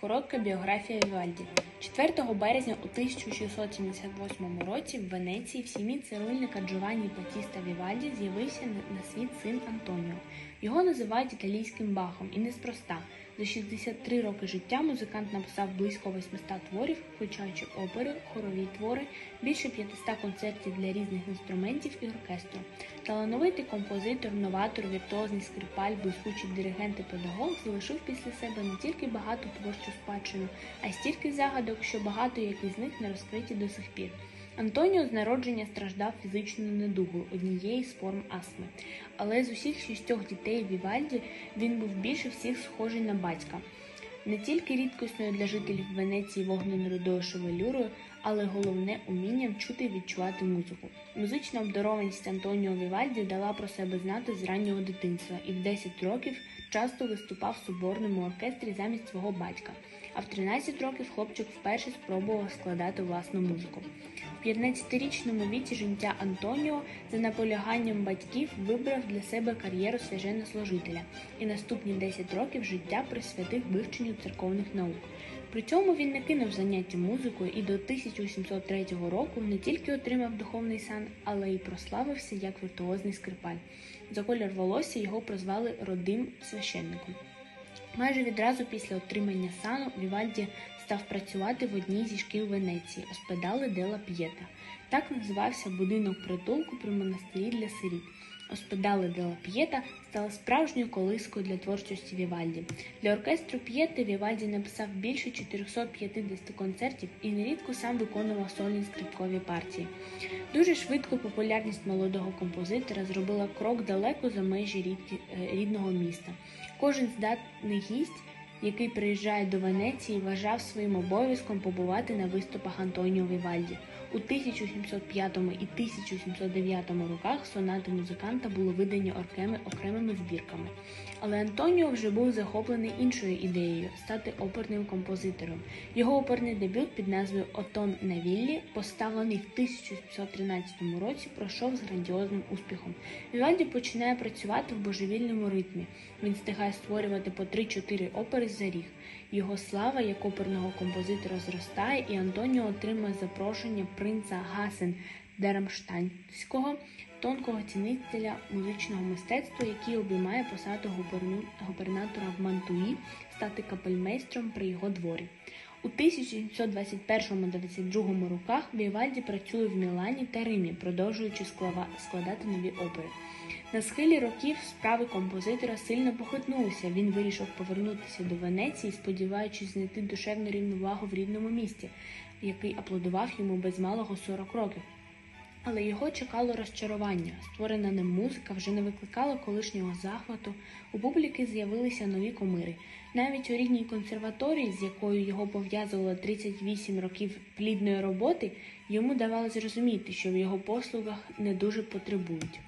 Коротка біографія Вівальді. 4 березня у 1678 році в Венеції в сім'ї цирульника Джованні Батіста Вівальді з'явився на- світ син Антоніо. Його називають італійським бахом і неспроста. За 63 роки життя музикант написав близько 800 творів, включаючи опери, хорові твори, більше 500 концертів для різних інструментів і оркестру. Талановитий композитор, новатор, віртуозний скрипаль, блискучий диригент і педагог залишив після себе не тільки багату творчу спадщину, а й стільки загадок, що багато яких з них не розкриті до сих пір. Антоніо з народження страждав фізичною недугою однієї з форм астми. Але з усіх шістьох дітей Вівальді він був більше всіх схожий на батька. Не тільки рідкісною для жителів Венеції вогнено-рудою шевелюрою, але головне умінням чути і відчувати музику. Музична обдарованість Антоніо Вівальді дала про себе знати з раннього дитинства і в 10 років часто виступав в соборному оркестрі замість свого батька. А в 13 років хлопчик вперше спробував складати власну музику. В 15-річному віці життя Антоніо за наполяганням батьків вибрав для себе кар'єру священнослужителя і наступні 10 років життя присвятив вивченню церковних наук. При цьому він не кинув заняття музикою і до 1703 року не тільки отримав духовний сан, але й прославився як віртуозний скрипаль. За колір волосся його прозвали родим священником. Майже відразу після отримання сану Вівальді став працювати в одній зі шкіл Венеції Оспедали Дела П'єта. Так називався будинок притулку при монастирі для сиріт. Оспедале Дела П'єта стала справжньою колискою для творчості Вівальді. Для оркестру П'єти Вівальді написав більше 450 концертів і нерідко сам виконував сольні скрипкові партії. Дуже швидко популярність молодого композитора зробила крок далеко за межі е, рідного міста. Кожен здатний гість, який приїжджає до Венеції, вважав своїм обов'язком побувати на виступах Антоніо Вівальді. У 1705 і 1709 роках сонати музиканта було видані окремі, окремими збірками. Але Антоніо вже був захоплений іншою ідеєю стати оперним композитором. Його оперний дебют під назвою Отон на Віллі, поставлений в 1713 році, пройшов з грандіозним успіхом. Вівальді починає працювати в божевільному ритмі. Він встигає створювати по 3-4 опери за рік. Його слава як оперного композитора зростає, і Антоніо отримує запрошення принца Гасен Дерамштанського, тонкого цінителя музичного мистецтва, який обіймає посаду губернатора в Мантуї, стати капельмейстром при його дворі. У 1721-22 роках Вівальді працює в Мілані та Римі, продовжуючи складати нові опери. На схилі років справи композитора сильно похитнулися. Він вирішив повернутися до Венеції, сподіваючись знайти душевну рівновагу в рідному місті, який аплодував йому без малого 40 років. Але його чекало розчарування. Створена ним музика вже не викликала колишнього захвату. У публіки з'явилися нові кумири. Навіть у рідній консерваторії, з якою його пов'язувало 38 років плідної роботи, йому давали зрозуміти, що в його послугах не дуже потребують.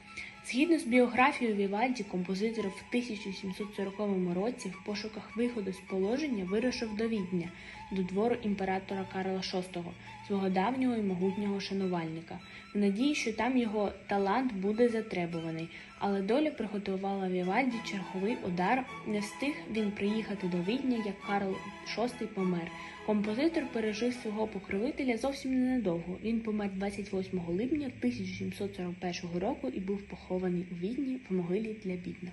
Згідно з біографією Вівальді, композитор в 1740 році в пошуках виходу з положення вирушив до Відня, до двору імператора Карла VI, свого давнього і могутнього шанувальника, в надії, що там його талант буде затребуваний. Але доля приготувала Вівальді черговий удар. Не встиг він приїхати до Відня, як Карл VI помер. Композитор пережив свого покровителя зовсім ненадовго. Він помер 28 липня 1741 року і був похований у Відні в могилі для бідних.